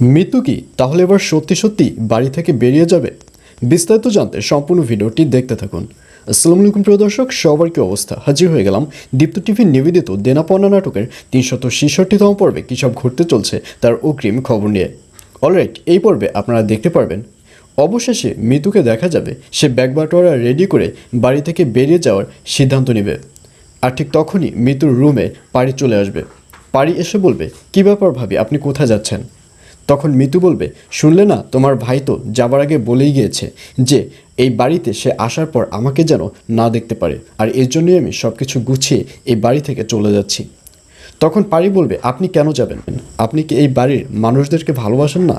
মৃত্যু কি? তাহলে এবার সত্যি সত্যি বাড়ি থেকে বেরিয়ে যাবে? বিস্তারিত জানতে সম্পূর্ণ ভিডিওটি দেখতে থাকুন। আসসালামু আলাইকুম, প্রিয় দর্শক। সবার কি অবস্থা? হাজির হয়ে গেলাম দীপ্ত টিভির নিবেদিত দেনাপনা নাটকের তিনশত ছেষট্টিতম পর্বে কী সব ঘটতে চলছে তার অগ্রিম খবর নিয়ে। অলরাইট এই পর্বে আপনারা দেখতে পারবেন। অবশেষে মৃত্যুকে দেখা যাবে সে ব্যাগ বাটোয়ারা রেডি করে বাড়ি থেকে বেরিয়ে যাওয়ার সিদ্ধান্ত নেবে। আর ঠিক তখনই মৃত্যুর রুমে পাড়ি চলে আসবে। পাড়ি এসে বলবে, কী ব্যাপার ভাবি? আপনি কোথায় যাচ্ছেন? তখন মিতু বলবে, শুনলে না, তোমার ভাই তো যাবার আগে বলেই গিয়েছে যে, এই বাড়িতে সে আসার পর আমাকে যেন না দেখতে পারে, আর এর জন্যই আমি সব কিছু গুছিয়ে এই বাড়ি থেকে চলে যাচ্ছি। তখন পারি বলবে, আপনি কেন যাবেন? আপনি কি এই বাড়ির মানুষদেরকে ভালোবাসেন না?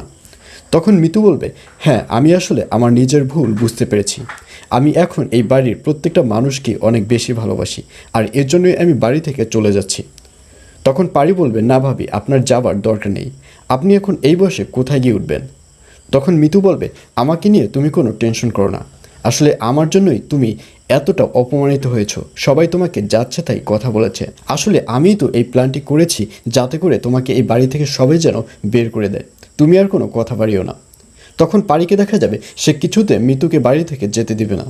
তখন মিতু বলবে হ্যাঁ আমি আসলে আমার নিজের ভুল বুঝতে পেরেছি। আমি এখন এই বাড়ির প্রত্যেকটা মানুষকে অনেক বেশি ভালোবাসি, আর এর জন্যই আমি বাড়ি থেকে চলে যাচ্ছি। তখন পারি বলবে, না ভাবি, আপনার যাবার দরকার নেই। আপনি এখন এই বয়সে কোথায় গিয়ে উঠবেন? তখন মিতু বলবে, আমাকে নিয়ে তুমি কোনো টেনশন করো না। আসলে আমার জন্যই তুমি এতটা অপমানিত হয়েছো। সবাই তোমাকে যাচ্ছে তাই কথা বলেছে। আসলে আমিই তো এই প্ল্যানটি করেছি যাতে করে তোমাকে এই বাড়ি থেকে সবাই যেন বের করে দেয়। তুমি আর কোনো কথা বাড়িও না। তখন পারিকে দেখা যাবে, সে কিছুতে মিতুকে বাড়ি থেকে যেতে দিবে না।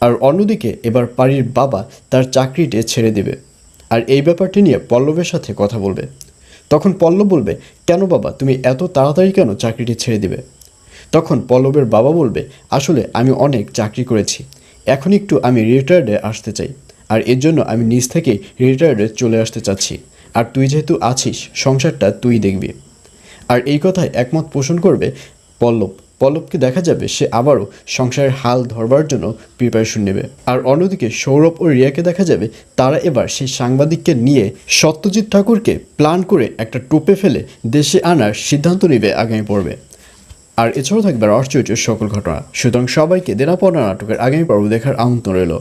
আর অন্যদিকে এবার পারির বাবা তার চাকরিটি ছেড়ে দেবে। আর এই ব্যাপারটি নিয়ে পল্লবের সাথে কথা বলবে। তখন পল্লব বলবে, কেন বাবা, তুমি এত তাড়াতাড়ি কেন চাকরিটি ছেড়ে দিবে? তখন পল্লবের বাবা বলবে, আসলে আমি অনেক চাকরি করেছি। এখন একটু আমি রিটায়ার্ডে আসতে চাই। আর এর জন্য আমি নিজ থেকে রিটায়ার্ডে চলে আসতে চাচ্ছি। আর তুই যেহেতু আছিস, সংসারটা তুই দেখবি। আর এই কথায় একমত পোষণ করবে পল্লব। পল্লবকে দেখা যাবে, সে আবারও সংসারের হাল ধরবার জন্য প্রিপারেশন নেবে। আর অন্যদিকে সৌরভ ও রিয়াকে দেখা যাবে, তারা এবার সেই সাংবাদিককে নিয়ে সত্যজিৎ ঠাকুরকে প্ল্যান করে একটা টোপে ফেলে দেশে আনার সিদ্ধান্ত নেবে আগামী পর্বে। আর এছাড়াও থাকবে আশ্চর্য সকল ঘটনা। সুতরাং সবাইকে দেনাপনা নাটকের আগামী পর্ব দেখার আমন্ত্রণ রইল।